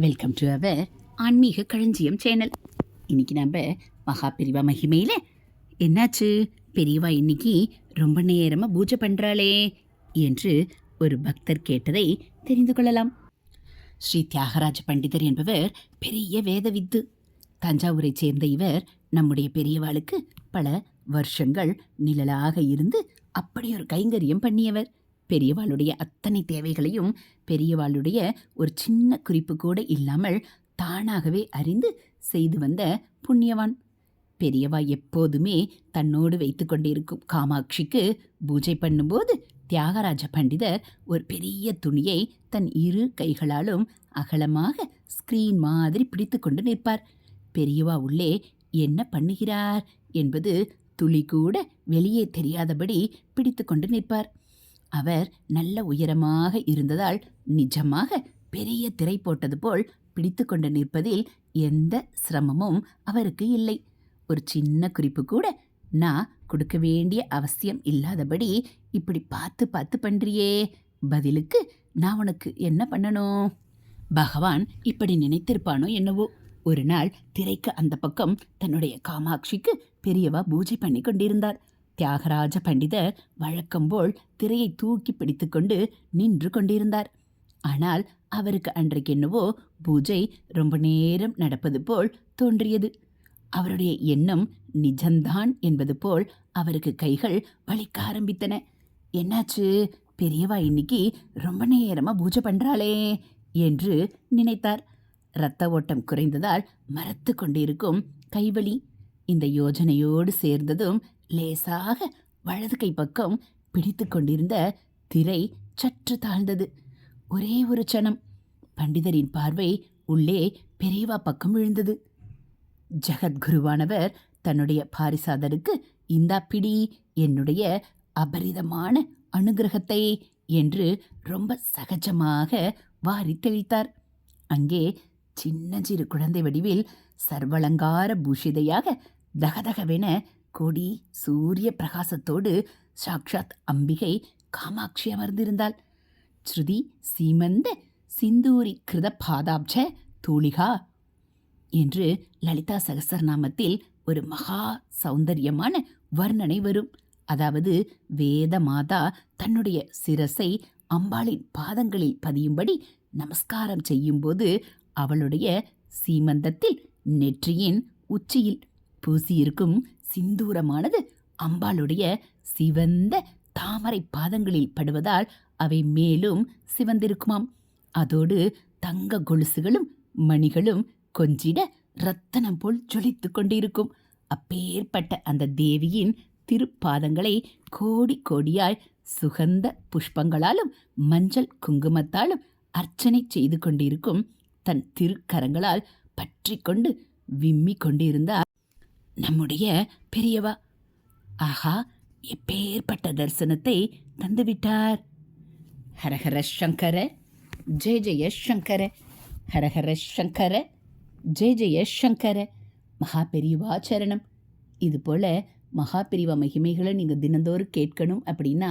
Welcome to our ஆன்மீக களஞ்சியம் channel இன்னைக்கு நம்ம மகா பெரிவா மகிமையில் என்னாச்சு? பெரியவா இன்னைக்கு ரொம்ப நேரமாக பூஜை பண்ணுறாளே என்று ஒரு பக்தர் கேட்டதை தெரிந்து கொள்ளலாம். ஸ்ரீ தியாகராஜ பண்டிதர் என்பவர் பெரிய வேதவித்து. தஞ்சாவூரைச் சேர்ந்த இவர் நம்முடைய பெரியவாளுக்கு பல வருஷங்கள் நிழலாக இருந்து அப்படி ஒரு கைங்கரியம் பண்ணியவர். பெரியவாளுடைய அத்தனை தேவைகளையும் பெரியவாளுடைய ஒரு சின்ன குறிப்பு கூட இல்லாமல் தானாகவே அறிந்து செய்து வந்த புண்ணியவான். பெரியவா எப்போதுமே தன்னோடு வைத்து கொண்டிருக்கும் காமாட்சிக்கு பூஜை பண்ணும்போது தியாகராஜ பண்டிதர் ஒரு பெரிய துணியை தன் இரு கைகளாலும் அகலமாக ஸ்கிரீன் மாதிரி பிடித்து கொண்டு நிற்பார். பெரியவா உள்ளே என்ன பண்ணுகிறார்? என்பது துளி கூட வெளியே தெரியாதபடி பிடித்து கொண்டு நிற்பார். அவர் நல்ல உயரமாக இருந்ததால் நிஜமாக பெரிய திரை போட்டது போல் பிடித்து கொண்டு நிற்பதில் எந்த சிரமமும் அவருக்கு இல்லை. ஒரு சின்ன குறிப்பு கூட நான் கொடுக்க வேண்டிய அவசியம் இல்லாதபடி இப்படி பார்த்து பார்த்து பண்றியே. பதிலுக்கு நான் உனக்கு என்ன பண்ணணும்? பகவான் இப்படி நினைத்திருப்பானோ என்னவோ. ஒரு நாள் திரைக்கு அந்த பக்கம் தன்னுடைய காமாட்சிக்கு பெரியவா பூஜை பண்ணி கொண்டிருந்தார். தியாகராஜ பண்டிதர் வழக்கம்போல் திரையை தூக்கி பிடித்துக்கொண்டு நின்று கொண்டிருந்தார். ஆனால் அவருக்கு அன்றைக்கு என்னவோ பூஜை ரொம்ப நேரம் நடப்பது போல் தோன்றியது. அவருடைய எண்ணம் நிஜம்தான் என்பது போல் அவருக்கு கைகள் வலிக்க ஆரம்பித்தன. என்னாச்சு? பெரியவா இன்னைக்கு ரொம்ப நேரமா பூஜை பண்றாளே என்று நினைத்தார். இரத்த ஓட்டம் குறைந்ததால் மரத்து கொண்டிருக்கும் கைவலி. இந்த யோஜனையோடு சேர்ந்ததும் லேசாக வலது கை பக்கம் பிடித்து கொண்டிருந்த திரை சற்று தாழ்ந்தது. ஒரே ஒரு சனம் பண்டிதரின் பார்வை உள்ளே பெரியவா பக்கம் விழுந்தது. ஜெகத்குருவானவர் தன்னுடைய பாரிசாதருக்கு இந்தா பிடி என்னுடைய அபரிதமான அனுகிரகத்தை என்று ரொம்ப சகஜமாக வாரி தெளித்தார். அங்கே சின்னஞ்சிறு குழந்தை வடிவில் சர்வலங்கார பூஷிதையாக தகதகவென கொடி சூரிய பிரகாசத்தோடு சாக்ஷாத் அம்பிகை காமாட்சி அமர்ந்திருந்தாள். ஸ்ருதி சீமந்த சிந்தூரி கிருத பாதாப்ச தூளிகா என்று லலிதா சகசரநாமத்தில் ஒரு மகா சௌந்தரியமான வர்ணனை வரும். அதாவது வேத மாதா தன்னுடைய சிரசை அம்பாளின் பாதங்களில் பதியும்படி நமஸ்காரம் செய்யும்போது அவளுடைய சீமந்தத்தில் நெற்றியின் உச்சியில் பூசியிருக்கும் சிந்தூரமானது அம்பாளுடைய சிவந்த தாமரை பாதங்களில் படுவதால் அவை மேலும் சிவந்திருக்குமாம். அதோடு தங்க கொலுசுகளும் மணிகளும் கொஞ்சிட ரத்தனம் போல் ஜொலித்து கொண்டிருக்கும். அப்பேற்பட்ட அந்த தேவியின் திருப்பாதங்களை கோடி கோடியாய் சுகந்த புஷ்பங்களாலும் மஞ்சள் குங்குமத்தாலும் அர்ச்சனை செய்து கொண்டிருக்கும் தன் திருக்கரங்களால் பற்றி கொண்டு விம்மி கொண்டிருந்தார். நம்முடைய பெரியவா. ஆஹா எப்பேற்பட்ட தரிசனத்தை தந்துவிட்டார். ஹரஹர சங்கர ஜெய ஜெய சங்கர ஹரஹர சங்கர ஜெய ஜெய சங்கர. மகா பெரியவா சரணம். இது போல் மகா பெரியவா மகிமைகளை நீங்கள் தினந்தோறும் கேட்கணும் அப்படின்னா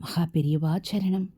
மகா பெரியவா சரணம்.